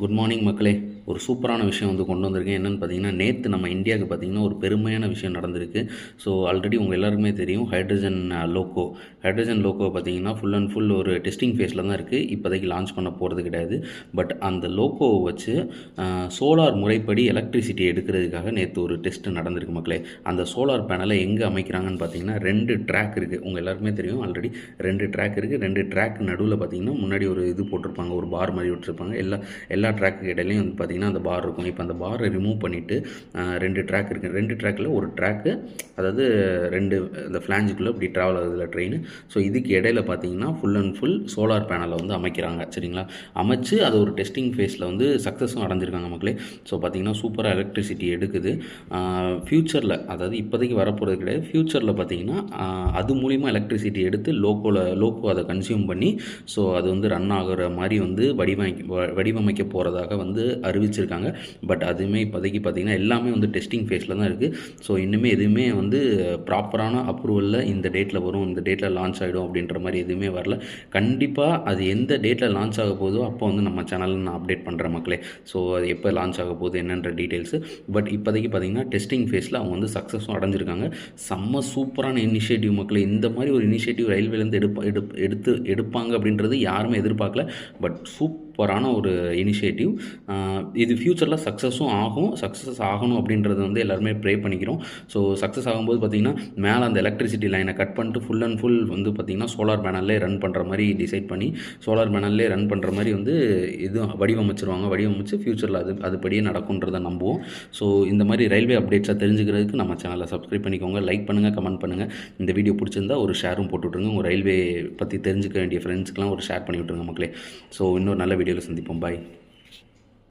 Good morning மக்களே. ஒரு சூப்பரான விஷயம் வந்து கொண்டு வந்திருக்கேன். என்னென்னு பார்த்தீங்கன்னா நேற்று நம்ம இந்தியாவுக்கு பார்த்தீங்கன்னா ஒரு பெருமையான விஷயம் நடந்திருக்கு. ஸோ ஆல்ரெடி உங்கள் எல்லாருக்குமே தெரியும் ஹைட்ரஜன் லோக்கோ ஹைட்ரஜன் லோக்கோ பார்த்தீங்கன்னா ஃபுல் அண்ட் ஃபுல் ஒரு டெஸ்டிங் ஃபேஸில் தான் இருக்குது இப்போதைக்கு லான்ச் பண்ண போகிறது கிடையாது. பட் அந்த லோக்கோவை வச்சு சோலார் முறைப்படி எலக்ட்ரிசிட்டி எடுக்கிறதுக்காக நேற்று ஒரு டெஸ்ட் நடந்திருக்கு மக்களே. அந்த சோலார் பேனலை எங்கே அமைக்கிறாங்கன்னு பார்த்தீங்கன்னா ரெண்டு ட்ராக் இருக்குது உங்கள் எல்லாருக்குமே தெரியும் ஆல்ரெடி ரெண்டு ட்ராக் இருக்குது ரெண்டு ட்ராக் நடுவில் பார்த்தீங்கன்னா முன்னாடி ஒரு இது போட்டிருப்பாங்க. ஒரு பார் மாதிரி விட்டுருப்பாங்க எல்லா எல்லா எல்லா ட்ராக்கு இடையிலையும் வந்து பார்த்திங்கன்னா அந்த பார் இருக்கும். இப்போ அந்த பாரை ரிமூவ் பண்ணிவிட்டு ரெண்டு ட்ராக் இருக்குது ரெண்டு ட்ராக்கில் ஒரு ட்ராக்கு அதாவது ரெண்டு இந்த ஃப்ளாஞ்சுக்குள்ளே இப்படி ட்ராவல் ஆகுதுல ட்ரெயின் ஸோ இதுக்கு இடையில பார்த்தீங்கன்னா ஃபுல் அண்ட் ஃபுல் சோலார் பேனலை வந்து அமைக்கிறாங்க. சரிங்களா? அமைச்சு அது ஒரு டெஸ்டிங் ஃபேஸில் வந்து சக்ஸஸும் அடைஞ்சிருக்காங்க மக்களே. ஸோ பார்த்தீங்கன்னா சூப்பராக எலக்ட்ரிசிட்டி எடுக்குது. ஃப்யூச்சரில் அதாவது இப்போதைக்கு வரப்போகிறது கிடையாது. ஃப்யூச்சரில் பார்த்தீங்கன்னா அது மூலிமா எலக்ட்ரிசிட்டி எடுத்து லோக்கோவில் லோக்கோ அதை கன்சியூம் பண்ணி ஸோ அது வந்து ரன் ஆகிற மாதிரி வந்து வடிவமைக்க வடிவமைக்க போகிறதாக வந்து அறிவிச்சிருக்காங்க. பட் அதுவுமே இப்போதைக்கு பார்த்திங்கன்னா எல்லாமே வந்து டெஸ்டிங் ஃபேஸில் தான் இருக்குது ஸோ இன்னுமே எதுவுமே வந்து ப்ராப்பரான அப்ரூவலில் இந்த டேட்டில் வரும் இந்த டேட்டில் லான்ச் ஆகிடும் அப்படின்ற மாதிரி எதுவுமே வரல. கண்டிப்பாக அது எந்த டேட்டில் லான்ச் ஆக போதோ அப்போ வந்து நம்ம சேனலில் நான் அப்டேட் பண்ணுறேன் மக்களே. ஸோ அது எப்போ லான்ச் ஆக போகுது என்னன்ற டீட்டெயில்ஸு பட் இப்போதைக்கு பார்த்திங்கன்னா டெஸ்டிங் ஃபேஸில் அவங்க வந்து சக்ஸஸும் அடைஞ்சிருக்காங்க. செம்ம சூப்பரான இனிஷியேட்டிவ் மக்களே. இந்த மாதிரி ஒரு இனிஷியேட்டிவ் ரயில்வேலேருந்து எடுப்பா எடுத்து எடுப்பாங்க அப்படின்றது யாருமே எதிர்பார்க்கல. பட் சூப்பரான ஒரு இனிஷியேட்டிவ் இது ஃப்யூச்சரில் சக்ஸஸும் ஆகும். சக்ஸஸ் ஆகணும் அப்படின்றத வந்து எல்லாருமே ப்ரே பண்ணிக்கிறோம். ஸோ சக்ஸஸ் ஆகும்போது பார்த்திங்கன்னா மேலே அந்த எலக்ட்ரிசிட்டி லைனை கட் பண்ணிட்டு ஃபுல் அண்ட் ஃபுல் வந்து பார்த்திங்கன்னா சோலார் பேனல்லே ரன் பண்ணுற மாதிரி டிசைட் பண்ணி சோலார் பேனல்லே ரன் பண்ணுற மாதிரி வந்து இது வடிவமைச்சிருவாங்க. வடிவமைச்சு ஃப்யூச்சரில் அது அதுபடியே நடக்குன்றதை நம்புவோம். ஸோ இந்த மாதிரி ரயில்வே அப்டேட்ஸாக தெரிஞ்சுக்கிறதுக்கு நம்ம சேனலை சப்ஸ்கிரைப் பண்ணிக்கோங்க. லைக் பண்ணுங்கள் கமெண்ட் பண்ணுங்கள் இந்த வீடியோ பிடிச்சிருந்தா ஒரு ஷேரும் போட்டு விட்ருங்க உங்கள் ரயில்வே பற்றி தெரிஞ்சுக்க வேண்டிய ஃப்ரெண்ட்ஸ்க்கெலாம் ஒரு ஷேர் பண்ணி விட்ருங்க மக்களே. ஸோ இன்னொரு நல்ல வீடியோவில் சந்திப்போம் பாய்